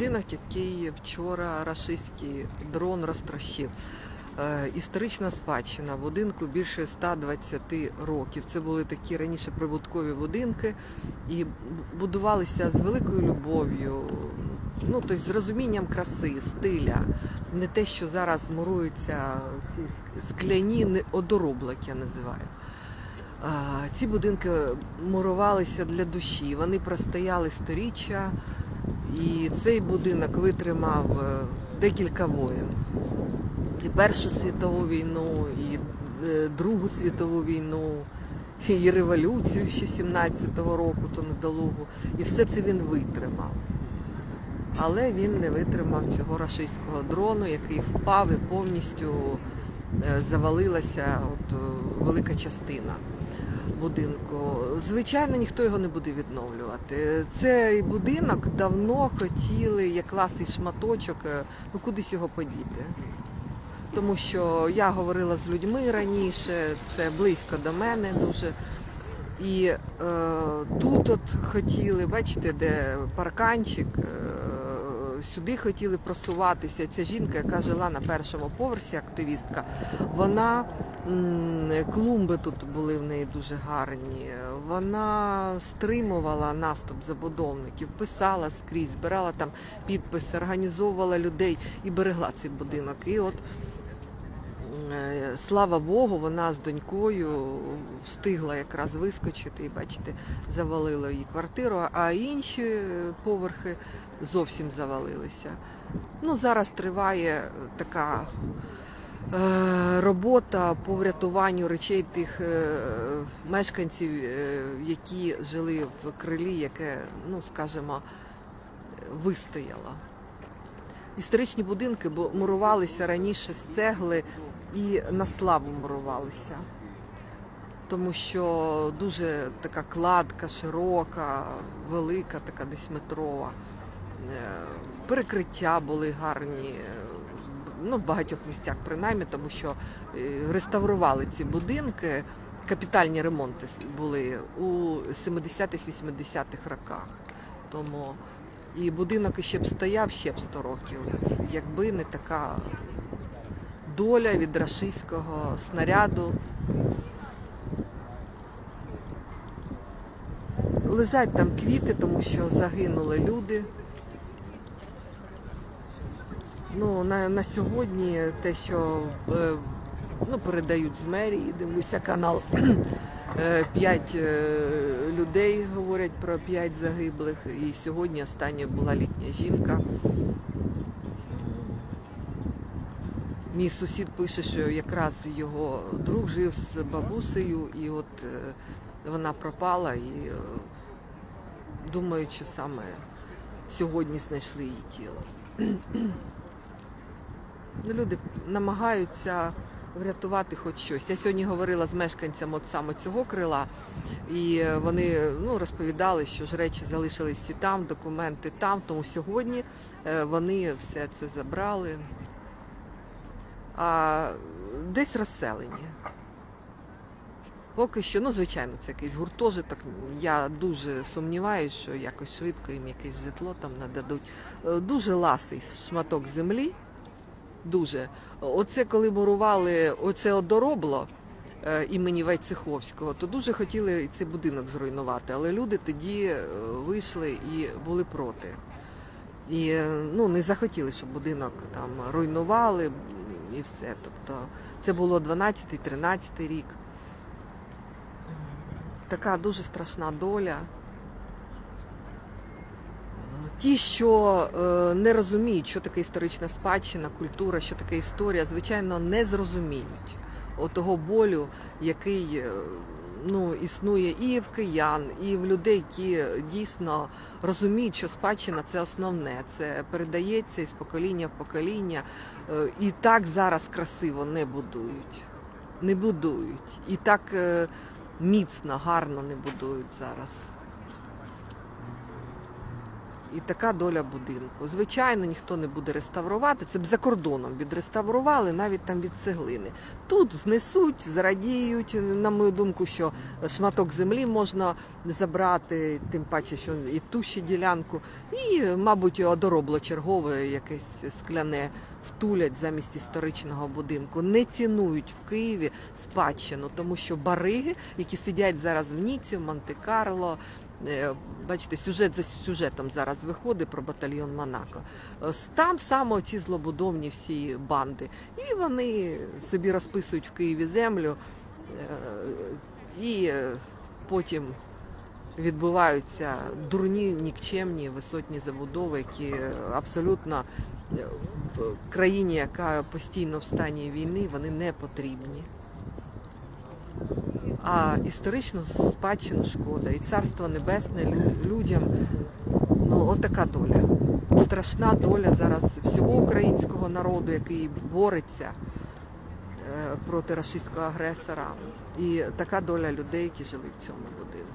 будинок, який вчора рашистський дрон розтрощив. Е, Історична спадщина будинку більше 120 років. Це були такі раніше прибуткові будинки і будувалися з великою любов'ю, ну тобто з розумінням краси, стиля. Не те, що зараз муруються ці скляні одороблок, я називаю. Ці будинки мурувалися для душі. Вони простояли сторіччя, і цей будинок витримав е, декілька воєн. І Першу світову війну, і е, Другу світову війну, і революцію ще 17-го року, то недолугу. І все це він витримав. Але він не витримав цього рашистського дрону, який впав і повністю е, завалилася от, велика частина будинку. Звичайно, ніхто його не буде відновлювати. Цей будинок давно хотіли, як ласий шматочок, е, ну кудись його подіти. Тому що я говорила з людьми раніше, це близько до мене дуже. І е, тут от хотіли, бачите, де парканчик, е, сюди хотіли просуватися. Ця жінка, яка жила на першому поверсі, активістка, вона клумби тут були в неї дуже гарні. Вона стримувала наступ забудовників, писала скрізь, збирала там підписи, організовувала людей і берегла цей будинок. І от Слава Богу, вона з донькою встигла якраз вискочити і, бачите, завалило її квартиру, а інші е, поверхи зовсім завалилися. Ну, зараз триває така е, робота по врятуванню речей тих е, мешканців, е, які жили в крилі, яке, ну, скажімо, вистояло. Історичні будинки бу- мурувалися раніше з цегли і на славу мурувалися. Тому що дуже така кладка широка, велика, така десь метрова. Е, Перекриття були гарні, е, ну, в багатьох місцях принаймні, тому що е, реставрували ці будинки, капітальні ремонти були у 70-х-80-х роках. Тому і будинок іще б стояв ще б 100 років, якби не така доля від рашистського снаряду. Лежать там квіти, тому що загинули люди. Ну, на, на сьогодні те, що е, ну, передають з мерії, дивлюся канал. Е, П'ять е, людей говорять про п'ять загиблих. І сьогодні остання була літня жінка. Мій сусід пише, що якраз його друг жив з бабусею, і от е, вона пропала, і думають, що саме сьогодні знайшли її тіло. Ну, Люди намагаються врятувати хоч щось. Я сьогодні говорила з мешканцями от саме цього крила, і е, вони ну, розповідали, що ж речі залишились всі там, документи там, тому сьогодні е, вони все це забрали. А десь розселені. Поки що, ну, звичайно, це якийсь гуртожиток. Я дуже сумніваюся, що якось швидко їм якесь житло там нададуть. Е, Дуже ласий шматок землі. Дуже. Оце коли мурували оце одоробло е, імені Войцеховського, то дуже хотіли цей будинок зруйнувати. Але люди тоді е, вийшли і були проти. І е, ну, не захотіли, щоб будинок там руйнували і все. Тобто це було 12-13 рік. Така дуже страшна доля. Ті, що е, не розуміють, що таке історична спадщина, культура, що таке історія, звичайно, не зрозуміють отого болю, який е, ну, існує і в киян, і в людей, які дійсно розуміють, що спадщина це основне, це передається із покоління в покоління. Е, І так зараз красиво не будують. Не будують. І так е, міцно, гарно не будують зараз. І така доля будинку. Звичайно, ніхто не буде реставрувати. Це б за кордоном відреставрували, навіть там від цеглини. Тут знесуть, зрадіють. На мою думку, що шматок землі можна забрати, тим паче, що і ту ще ділянку, і, мабуть, одоробло чергове, якесь скляне втулять замість історичного будинку. Не цінують в Києві спадщину, тому що бариги, які сидять зараз в Ніці, в Монте-Карло. Е, Бачите, сюжет за сюжетом зараз виходить про батальйон Монако. Е, Там саме ці злобудовні всі банди. І вони собі розписують в Києві землю е, і потім відбуваються дурні, нікчемні висотні забудови, які абсолютно в країні, яка постійно в стані війни, вони не потрібні. А історичну спадщину шкода. І царство небесне людям. Ну, отака доля. Страшна доля зараз всього українського народу, який бореться е, проти рашистського агресора. І така доля людей, які жили в цьому будинку.